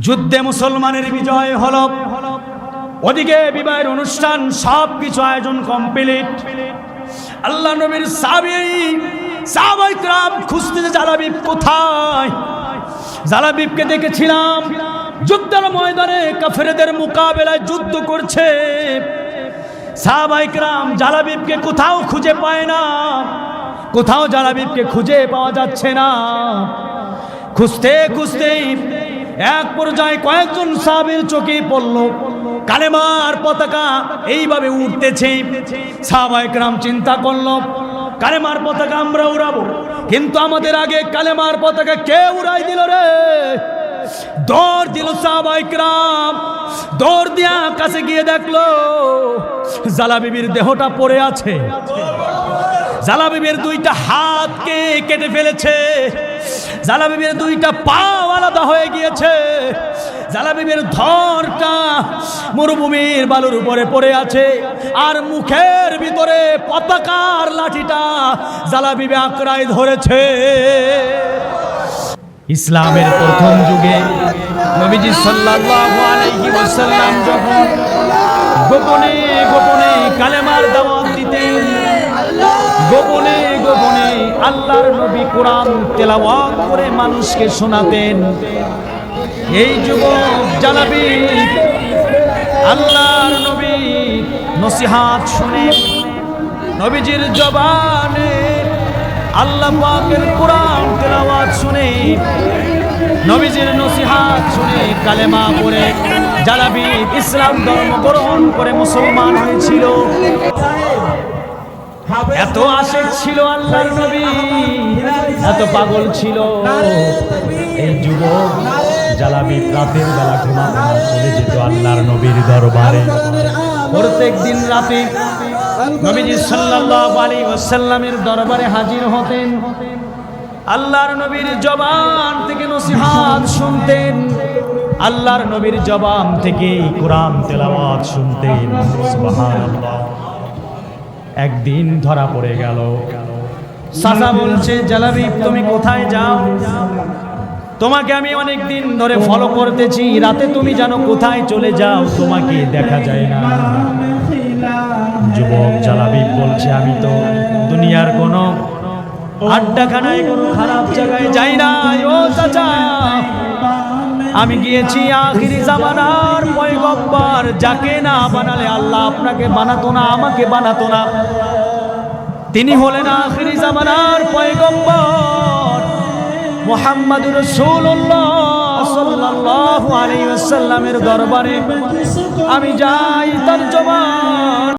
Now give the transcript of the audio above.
যুদ্ধে মুসলমানের বিজয় হল। ওদিকে বিবাহের অনুষ্ঠান, সব কিছু আয়োজন কমপ্লিট আল্লাহ নবীর সাবি সাহাবাইকরাম খুঁজতে জালাবিব কোথায়? জালাবিবকে দেখেছিলাম। যুদ্ধের ময়দানে কাফেরদের মোকাবেলায় যুদ্ধ করছে। সাহাবাইকরাম জালাবিবকে কোথাও খুঁজে পায় না। কোথাও জালাবিবকে খুঁজে পাওয়া যাচ্ছে না। খুঁজতে খুঁজতে এক পর্যায়ে কয়েকজন সাহাবের চোখে পড়ল, কালেমার পতাকা এইভাবে উঠতেছে। সাহাবাইকরাম চিন্তা করল, কালেমার পতাকা আমরা উড়াবো, কিন্তু আমাদের আগে কালেমার পতাকা কে উড়াই দিল রে? দৌড় দিল সাহাবাইকরাম দৌড় দিয়া কাছে গিয়ে দেখল জালা বিবির দেহটা পড়ে আছে। জালা বিবির দুইটা হাতকে কেটে ফেলেছে? জালা বিবির দুইটা পাও আলাদা হয়ে গিয়েছে। জালা বিবির ধরটা মরুভূমির বালুর উপরে পড়ে আছে। আর মুখের ভিতরে পতাকার লাঠিটা জালা বিবি আঁকড়ায় ধরেছে। ইসলামের প্রথম যুগে নবীজি সাল্লাল্লাহু আলাইহি ওয়াসাল্লাম যখন গোপনে গোপনে কালেমার দাওয়াত আল্লাহর নবী কোরআন তেলাওয়াত করে মানুষকে শোনাতেন। এই যুবক, জানাবি, আল্লাহর নবী নসিহাত শুনে, নবীজির জবানে আল্লাহ পাকের কোরআন তেলাওয়াত শুনে, নবীজির নসিহাত শুনে কালেমা পড়ে। জালাবি ইসলাম ধর্ম গ্রহণ করে মুসলমান হয়েছিল। এত আশেক ছিল আল্লাহর নবী। এত পাগল ছিল। এই যুবক জালাবি রাতের বেলা ঘুমাতে চলে যেত আল্লাহর নবীর দরবারে। প্রত্যেক দিন রাতে নবীজি সাল্লাল্লাহু আলাইহি ওয়াসাল্লামের দরবারে হাজির হতেন। আল্লাহর নবীর জবান থেকে নসিহাত শুনতেন। আল্লাহর নবীর জবান থেকে কোরআন তেলাওয়াত শুনতেন। সুবহানাল্লাহ। একদিন ধরা পড়ে গেল। সাসা বলছে জালাবি তুমি কোথায় যাও? তোমাকে আমি অনেক দিন ধরে ফলো করতেছি। রাতে তুমি জানো কোথায় চলে যাও, তোমাকে দেখা যায় না। যুবক জালাবি বলছে, আমি তো দুনিয়ার কোনো আড্ডাখানায়, কোনো খারাপ জায়গায় যাই না আমি গিয়েছি আখিরি জামানার পয়গম্বর, যাকে না বানালে আল্লাহ আপনাকে বানাতো না, আমাকে বানাতো না। তিনি হলেন আখিরি জামানার পয়গম্বর, মোহাম্মদুর রাসূলুল্লাহ সাল্লাল্লাহু আলাইহি ওয়াসাল্লামের দরবারে। আমি যাই তার জবান।